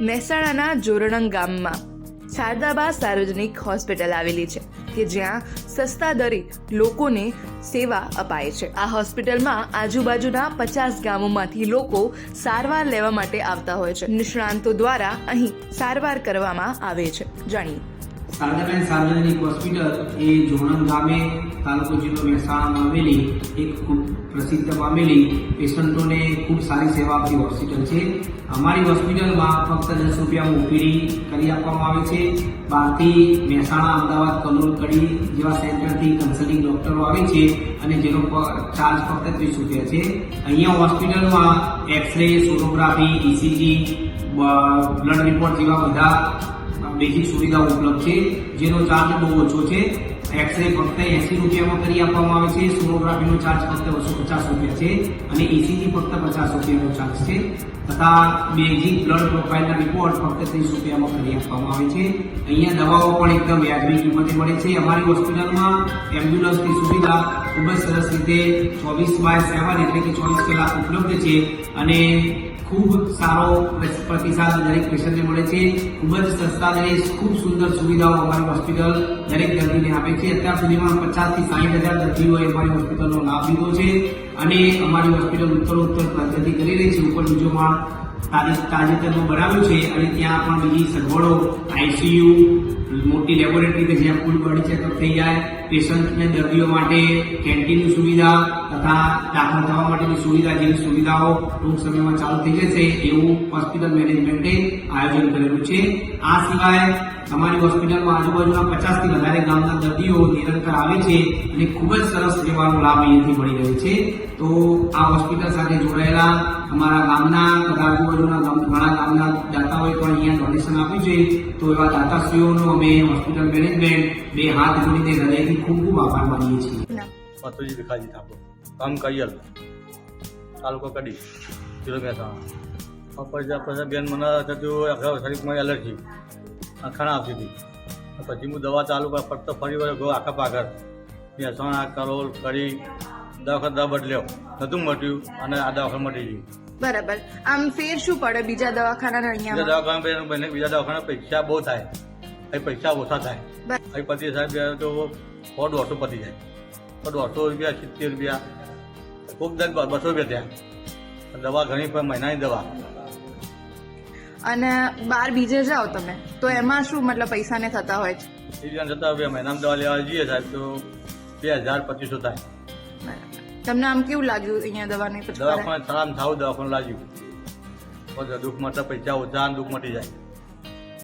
મહેસાણાના જોરણંગ ગામમાં શારદાબા સાર્વજનિક હોસ્પિટલ આવેલી છે, કે જ્યાં સસ્તા દરે લોકોને સેવા અપાય છે. આ હોસ્પિટલમાં આજુબાજુના પચાસ ગામોમાંથી લોકો સારવાર લેવા માટે આવતા હોય છે. નિષ્ણાંતો દ્વારા અહીં સારવાર કરવામાં આવે છે. જાણીએ. શારદાબેન સાર્વજનિક હોસ્પિટલ એ જોણંદ ગામે તાલુકો જિલ્લો મહેસાણામાં આવેલી એક ખૂબ પ્રસિદ્ધ પામેલી પેશન્ટોને ખૂબ સારી સેવા આપતી હોસ્પિટલ છે. અમારી હોસ્પિટલમાં ફક્ત દસ રૂપિયામાં ઓપીડી કરી આપવામાં આવે છે. બહારથી મહેસાણા, અમદાવાદ, કલોલ, કડી જેવા સેન્ટરથી કન્સલ્ટિંગ ડૉક્ટરો આવે છે અને જેનો ચાર્જ ફક્ત ત્રીસ રૂપિયા છે. અહીંયા હોસ્પિટલમાં x ray sonography ECG blood report જેવા બધા બેઝિક સુવિધાઓ ઉપલબ્ધ છે. જેનો ચાર્જ બહુ ઓછો છે. એક્સરે ફક્ત એસી રૂપિયામાં કરી આપવામાં આવે છે. સોનોગ્રાફીનો ચાર્જ ફક્ત બસો પચાસ રૂપિયા છે અને ઇસીજી ફક્ત પચાસ રૂપિયાનો ચાર્જ છે. તથા બેઝિક બ્લડ પ્રોફાઇલના રિપોર્ટ ફક્ત ત્રીસ રૂપિયામાં કરી આપવામાં આવે છે. અહીંયા દવાઓ પણ એકદમ વ્યાજબી કિંમતે મળે છે. અમારી હોસ્પિટલમાં એમ્બ્યુલન્સની સુવિધા ખૂબ જ સરસ રીતે ચોવીસ બાય સેવન એટલે કે ચોવીસ કલાક ઉપલબ્ધ છે. અને ખૂબ સારો પ્રતિસાદ દરેક પેશન્ટને મળે છે. ખૂબ જ સસ્તા દરે ખૂબ સુંદર સુવિધાઓ અમારી હોસ્પિટલ દરેક દર્દીને આપે છે. અત્યાર સુધીમાં પચાસથી સાઠ હજાર દર્દીઓએ અમારી હોસ્પિટલનો લાભ લીધો છે અને અમારી હોસ્પિટલ ઉત્તરોત્તર પ્રગતિ કરી રહી છે. ઉપર બીજો તાજેતરનું બનાવ્યું છે અને ત્યાં પણ બીજી સગવડો આઈસીયુ મોટી લેબોરેટરી કે જ્યાં ફૂલ બોડી ચેકઅપ થઈ જાય પેશન્ટને દર્દીઓ માટે કેન્ટીનની સુવિધા તથા દાખલ થવા માટેની સુવિધા જેવી સુવિધાઓ ટૂંક સમયમાં ચાલુ થઈ જશે, એવું હોસ્પિટલ મેનેજમેન્ટે આયોજન કરેલું છે. આ સિવાય અમારી હોસ્પિટલમાં આજુબાજુના પચાસથી વધારે ગામના દર્દીઓ નિરંતર આવે છે અને ખૂબ જ સરસ સેવાનો લાભ અહીંથી મળી રહ્યો છે. તો આ હોસ્પિટલ સાથે જોડાયેલા અમારા ગામના તથા આજુબાજુના ઘણા ગામના દાતાઓએ પણ અહીંયા ડોનેશન આપ્યું છે. તો એવા દાતાશ્રીઓનો અમે હોસ્પિટલ મેનેજમેન્ટ બે હાથ જોડીને હૃદયથી ખૂબ ખૂબ આભાર માનીએ છીએ. પતુજી ભીખાજી ઠાકોર કામ કૈયલ તાલુકો કડી જિલ્લો મહેસાણા પછી પ્રજાબેન બેન મને થતું આખા શરીફમાં એલર્જી ખાણા આપી હતી. પછી હું દવા ચાલુ કર ફક્ત ફરી વાર ગયો આખા પાઘર. મહેસાણા કરોલ કરી દવાખાને દવા બદલ્યો. નતું મટ્યું અને આ દવાખાને મટી ગયું. બરાબર. આમ ફેર શું પડે બીજા દવાખાના બીજા દવાખાના બીજા દવાખાના પૈસા બહુ થાય. અહીં પૈસા ઓછા થાય. અહીં પચીસ સાહેબ તો સો દોઢસો પતી જાય. તો દોઢસો રૂપિયા સિત્તેર રૂપિયા. ખૂબ દર બસો રૂપિયા ત્યાં દવા ઘણી પણ મહિનાની દવા. અને બાર બીજે જાઓ તમે. તો એમાં શું મતલબ પૈસાને થતા હોય છે? બીજાને થતા રૂપિયા મહિનામાં દવા લેવા જઈએ સાહેબ તો બે હજાર પચીસો થાય. તમને આમ કેવું લાગ્યું અહીંયા દવાની પછી દવાખાને સારામાં દવા દવાખાનું લાગ્યું. દુઃખ માટે પૈસા ઓછા દુઃખ મટી જાય.